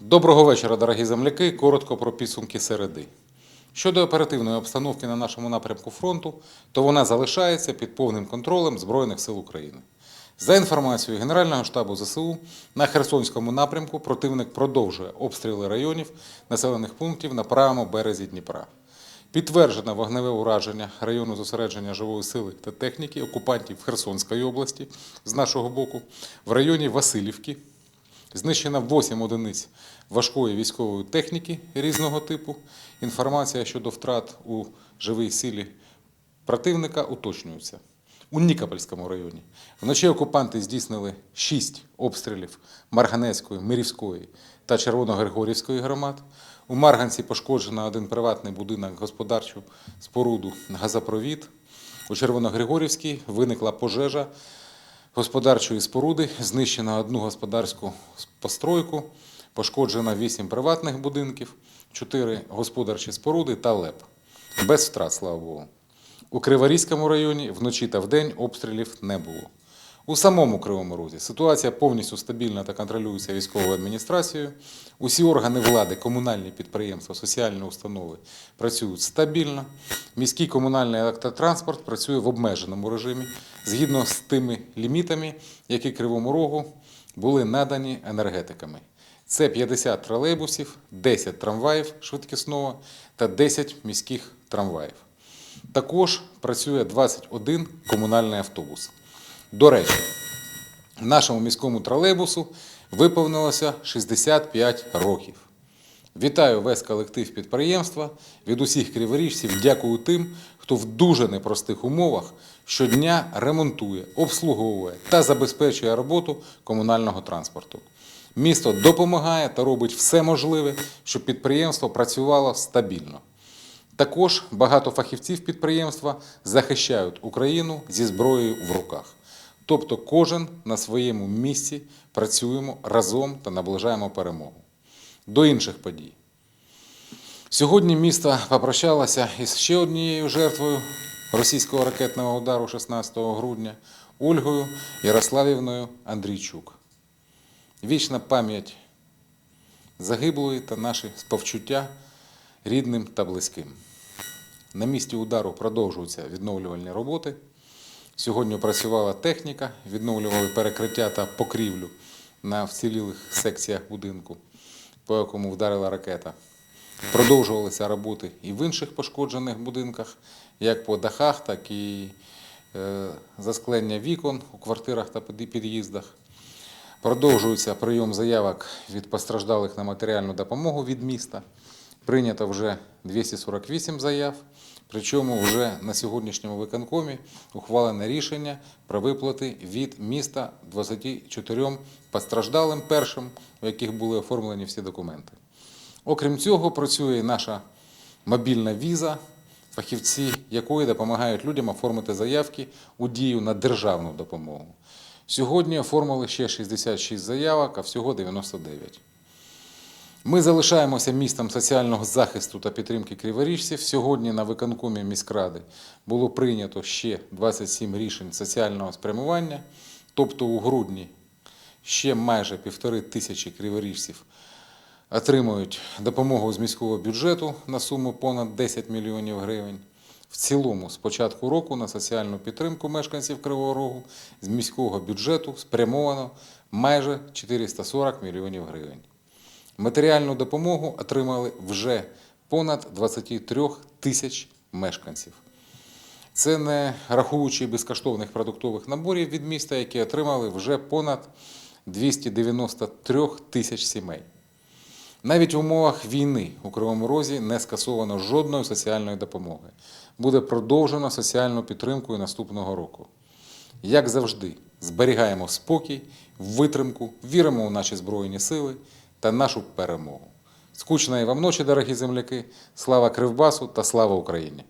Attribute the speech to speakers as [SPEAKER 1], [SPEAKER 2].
[SPEAKER 1] Доброго вечора, дорогі земляки. Коротко про підсумки середи. Щодо оперативної обстановки на нашому напрямку фронту, то вона залишається під повним контролем Збройних сил України. За інформацією Генерального штабу ЗСУ, на Херсонському напрямку противник продовжує обстріли районів населених пунктів на правому березі Дніпра. Підтверджено вогневе ураження району зосередження живої сили та техніки окупантів Херсонської області з нашого боку в районі Васильівки, Знищено 8 одиниць важкої військової техніки різного типу. Інформація щодо втрат у живій силі противника уточнюється. У Нікопольському районі вночі окупанти здійснили 6 обстрілів Марганецької, Мирівської та Червоногригорівської громад. У Марганці пошкоджено один приватний будинок господарчу споруду газопровід. У Червоногригорівській виникла пожежа господарчої споруди, знищено одну господарську постройку, пошкоджено 8 приватних будинків, 4 господарчі споруди та ЛЕП. Без втрат, слава Богу. У Криворізькому районі вночі та вдень обстрілів не було. У самому Кривому Розі ситуація повністю стабільна та контролюється військовою адміністрацією. Усі органи влади, комунальні підприємства, соціальні установи працюють стабільно. Міський комунальний електротранспорт працює в обмеженому режимі згідно з тими лімітами, які Кривому Рогу були надані енергетиками. Це 50 тролейбусів, 10 трамваїв швидкісного та 10 міських трамваїв. Також працює 21 комунальний автобус. До речі, нашому міському тролейбусу виповнилося 65 років. Вітаю весь колектив підприємства. Від усіх криворіжців дякую тим, хто в дуже непростих умовах щодня ремонтує, обслуговує та забезпечує роботу комунального транспорту. Місто допомагає та робить все можливе, щоб підприємство працювало стабільно. Також багато фахівців підприємства захищають Україну зі зброєю в руках. Тобто кожен на своєму місці працюємо разом та наближаємо перемогу. До інших подій. Сьогодні місто попрощалося із ще однією жертвою російського ракетного удару 16 грудня Ольгою Ярославівною Андрійчук. Вічна пам'ять загиблої та наші співчуття рідним та близьким. На місці удару продовжуються відновлювальні роботи. Сьогодні працювала техніка, відновлювали перекриття та покрівлю на вцілілих секціях будинку, по якому вдарила ракета. Продовжувалися роботи і в інших пошкоджених будинках, як по дахах, так і е, засклення вікон у квартирах та під'їздах. Продовжується прийом заявок від постраждалих на матеріальну допомогу від міста. Прийнято вже 248 заяв. Причому вже на сьогоднішньому виконкомі ухвалене рішення про виплати від міста 24 постраждалим першим, у яких були оформлені всі документи. Окрім цього, працює наша мобільна віза, фахівці якої допомагають людям оформити заявки у дію на державну допомогу. Сьогодні оформили ще 66 заявок, а всього 99. Ми залишаємося містом соціального захисту та підтримки криворіжців. Сьогодні на виконкомі міськради було прийнято ще 27 рішень соціального спрямування, тобто у грудні ще майже півтори тисячі криворіжців отримують допомогу з міського бюджету на суму понад 10 мільйонів гривень. В цілому, з початку року на соціальну підтримку мешканців Кривого Рогу з міського бюджету спрямовано майже 440 мільйонів гривень. Матеріальну допомогу отримали вже понад 23 тисяч мешканців. Це не рахуючи безкоштовних продуктових наборів від міста, які отримали вже понад 293 тисяч сімей. Навіть в умовах війни у Кривому Розі не скасовано жодної соціальної допомоги. Буде продовжено соціальну підтримку і наступного року. Як завжди, зберігаємо спокій, витримку, віримо у наші Збройні сили та нашу перемогу. Скучної вам ночі, дорогі земляки! Слава Кривбасу та слава Україні!